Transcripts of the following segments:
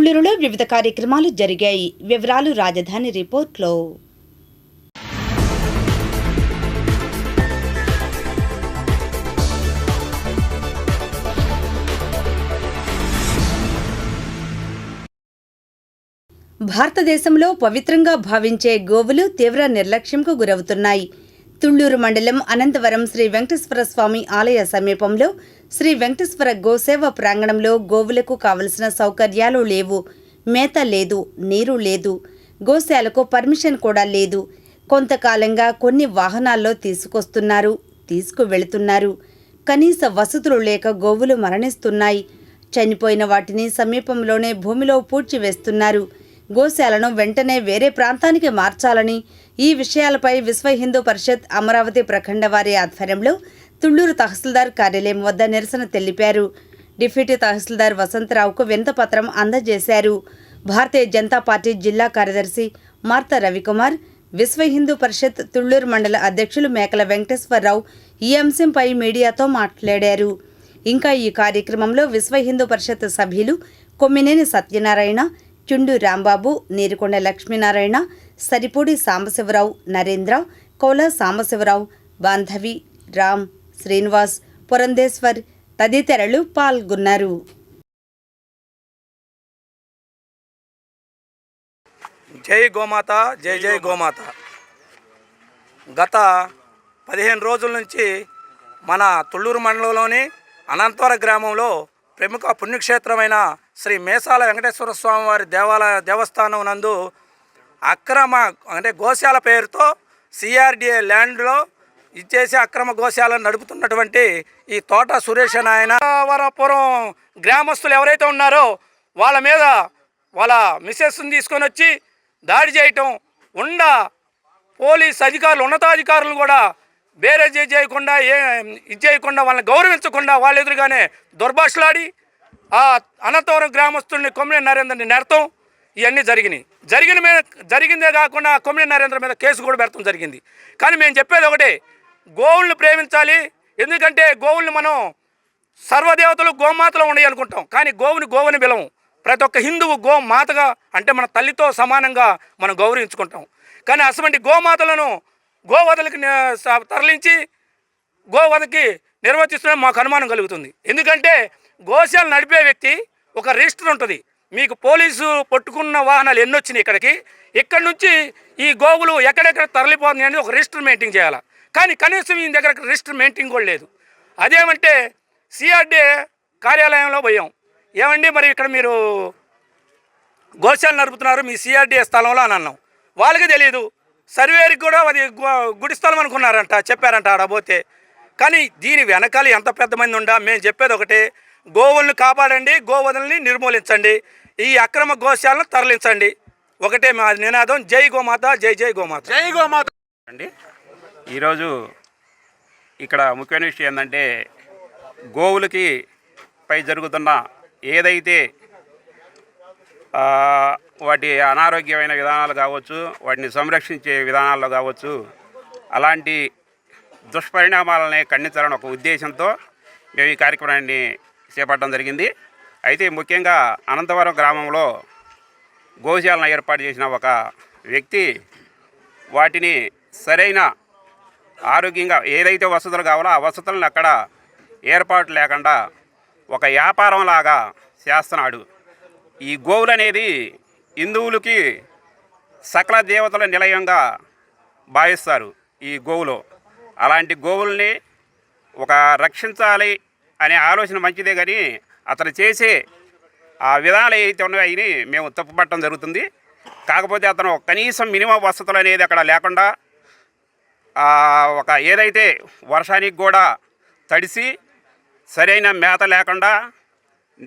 తుళ్ళూరులో వివిధ కార్యక్రమాలు జరిగాయి. వివరాలు రాజధాని రిపోర్ట్లో. భారతదేశంలో పవిత్రంగా భావించే గోవులు తీవ్ర నిర్లక్ష్యంకు గురవుతున్నాయి. తుళ్ళూరు మండలం అనంతవరం శ్రీ వెంకటేశ్వర స్వామి ఆలయ సమీపంలో శ్రీ వెంకటేశ్వర గోసేవ ప్రాంగణంలో గోవులకు కావలసిన సౌకర్యాలు లేవు. మేత లేదు నీరు లేదు గోశాలకు పర్మిషన్ కూడా లేదు. కొంతకాలంగా కొన్ని వాహనాల్లో తీసుకొస్తున్నారు తీసుకువెళుతున్నారు. కనీస వసతులు లేక గోవులు మరణిస్తున్నాయి. చనిపోయిన వాటిని సమీపంలోనే భూమిలో పూడ్చివేస్తున్నారు. గోశాలను వెంటనే వేరే ప్రాంతానికి మార్చాలని ఈ విషయాలపై విశ్వ హిందూ పరిషత్ అమరావతి ప్రఖండ వారి ఆధ్వర్యంలో తుళ్ళూరు తహసీల్దార్ కార్యాలయం వద్ద నిరసన తెలిపారు. డిప్యూటీ తహసీల్దార్ వసంతరావుకు వింతపత్రం అందజేశారు. భారతీయ జనతా పార్టీ జిల్లా కార్యదర్శి మార్త రవికుమార్ విశ్వ హిందూ పరిషత్ తుళ్ళూరు మండల అధ్యక్షులు మేకల వెంకటేశ్వరరావు ఈ అంశంపై మీడియాతో మాట్లాడారు. ఇంకా ఈ కార్యక్రమంలో విశ్వ హిందూ పరిషత్ సభ్యులు కొమ్మినేని సత్యనారాయణ చుండు రాంబాబు నీరుకొండ లక్ష్మీనారాయణ సరిపూడి సాంబశివరావు నరేంద్ర కోల సాంబశివరావు బాంధవి రామ్ శ్రీనివాస్ పురంధేశ్వర్ తదితరులు పాల్గొన్నారు. జై గోమాత జై జై గోమాత. గత పదిహేను రోజుల నుంచి మన తుళ్ళూరు మండలంలోని అనంతవర గ్రామంలో ప్రముఖ పుణ్యక్షేత్రమైన శ్రీ మేసాల వెంకటేశ్వర స్వామి వారి దేవాలయ దేవస్థానం నందు అక్రమ అంటే గోశాల పేరుతో సిఆర్డిఏ ల్యాండ్లో ఇచ్చేసి అక్రమ గోశాలను నడుపుతున్నటువంటి ఈ తోట సురేష్ అని ఆయన. వరపురం గ్రామస్తులు ఎవరైతే ఉన్నారో వాళ్ళ మీద వాళ్ళ మిస్సెస్ని తీసుకొని వచ్చి దాడి చేయటం ఉండ పోలీస్ అధికారులు ఉన్నతాధికారులు కూడా బేరేజ్ చేయకుండా ఏ ఇది చేయకుండా వాళ్ళని గౌరవించకుండా వాళ్ళ ఎదురుగానే దుర్భాషలాడి ఆ అనంతవరం గ్రామస్తుడిని కొమ్మిడి నరేంద్రని నెడతాం ఇవన్నీ జరిగినాయి. జరిగిన మీద జరిగిందే కాకుండా కొమ్మిడి నరేంద్ర మీద కేసు కూడా పెడతాం జరిగింది. కానీ మేము చెప్పేది ఒకటే గోవుల్ని ప్రేమించాలి. ఎందుకంటే గోవుల్ని మనం సర్వదేవతలు గోమాతలు ఉన్నాయి అనుకుంటాం. కానీ గోవుని గోవుని బిలవం ప్రతి ఒక్క హిందువు గో మాతగా అంటే మన తల్లితో సమానంగా మనం గౌరవించుకుంటాం. కానీ అటువంటి గోమాతలను గోవదలకి స- తరలించి గోవదకి నిర్వర్తిస్తున్న మాకు అనుమానం కలుగుతుంది. ఎందుకంటే గోశాల నడిపే వ్యక్తి ఒక రిజిస్టర్ ఉంటుంది. మీకు పోలీసు పట్టుకున్న వాహనాలు ఎన్ని వచ్చినాయి ఇక్కడికి? ఇక్కడ నుంచి ఈ గోవులు ఎక్కడెక్కడ తరలిపోతున్నాయి అనేది ఒక రిజిస్టర్ మెయింటైన్ చేయాలి? కానీ కనీసం ఈ దగ్గర రిజిస్టర్ మెయింటైన్ కూడా లేదు. అదేమంటే సిఆర్డీ కార్యాలయంలో పోయాం. ఏమండి మరి ఇక్కడ మీరు గోశాల నడుపుతున్నారు మీ సిఆర్డీఏ స్థలంలో అని అన్నాం. వాళ్ళకి తెలియదు సర్వేరికి కూడా అది గు- గుడి స్థలం అనుకున్నారంట చెప్పారంట ఆడ పోతే. కానీ దీని వెనకాల ఎంత పెద్ద మంది ఉండా? మేము చెప్పేది ఒకటే గోవులను కాపాడండి గోవదల్ని నిర్మూలించండి. ఈ అక్రమ గోశాలను తరలించండి. ఒకటే మా నినాదం. జై గోమాత జై జై గోమాత. జై గోమాత. అండి ఈరోజు ఇక్కడ ముఖ్యమైన విషయం ఏంటంటే గోవులకి పై జరుగుతున్న ఏదైతే వాటి అనారోగ్యమైన విధానాలు కావచ్చు వాటిని సంరక్షించే విధానాల్లో కావచ్చు అలాంటి దుష్పరిణామాలని ఖండించాలని ఒక ఉద్దేశంతో మేము ఈ కార్యక్రమాన్ని చేపట్టడం జరిగింది. అయితే ముఖ్యంగా అనంతవరం గ్రామంలో గోశాలను ఏర్పాటు చేసిన ఒక వ్యక్తి వాటిని సరైన ఆరోగ్యంగా ఏదైతే వసతులు కావాలో ఆ వసతులను అక్కడ ఏర్పాటు లేకుండా ఒక వ్యాపారం లాగా చేస్తున్నాడు. ఈ గోవులు అనేది హిందువులకి సకల దేవతల నిలయంగా భావిస్తారు ఈ గోవులు. అలాంటి గోవుల్ని ఒక రక్షించాలి అనే ఆలోచన మంచిదే కానీ అతను చేసే ఆ విధాలు ఏవైతే ఉన్నాయో అవి మేము తప్పుపట్టడం జరుగుతుంది. కాకపోతే అతను కనీసం మినిమం వసతులు అనేది అక్కడ లేకుండా ఒక ఏదైతే వర్షానికి కూడా తడిసి సరైన మేత లేకుండా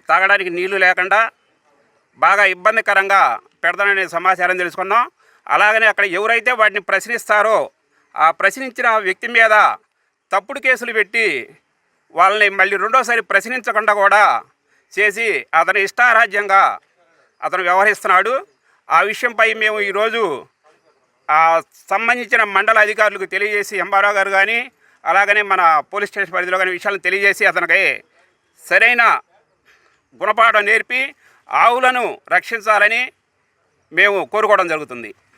తాగడానికి నీళ్ళు లేకుండా బాగా ఇబ్బందికరంగా పెడతాననే సమాచారం తెలుసుకున్నాం. అలాగనే అక్కడ ఎవరైతే వాటిని ప్రశ్నిస్తారో ఆ ప్రశ్నించిన వ్యక్తి మీద తప్పుడు కేసులు పెట్టి వాళ్ళని మళ్ళీ రెండోసారి ప్రశ్నించకుండా కూడా చేసి అతని ఇష్టారాజ్యంగా అతను వ్యవహరిస్తున్నాడు. ఆ విషయంపై మేము ఈరోజు ఆ సంబంధించిన మండల అధికారులకు తెలియజేసి ఎంఆర్ఓ గారు కానీ అలాగనే మన పోలీస్ స్టేషన్ పరిధిలో కానీ విషయాలను తెలియజేసి అతనికి సరైన గుణపాఠం నేర్పి ఆవులను రక్షించాలని మేము కోరుకోవడం జరుగుతుంది.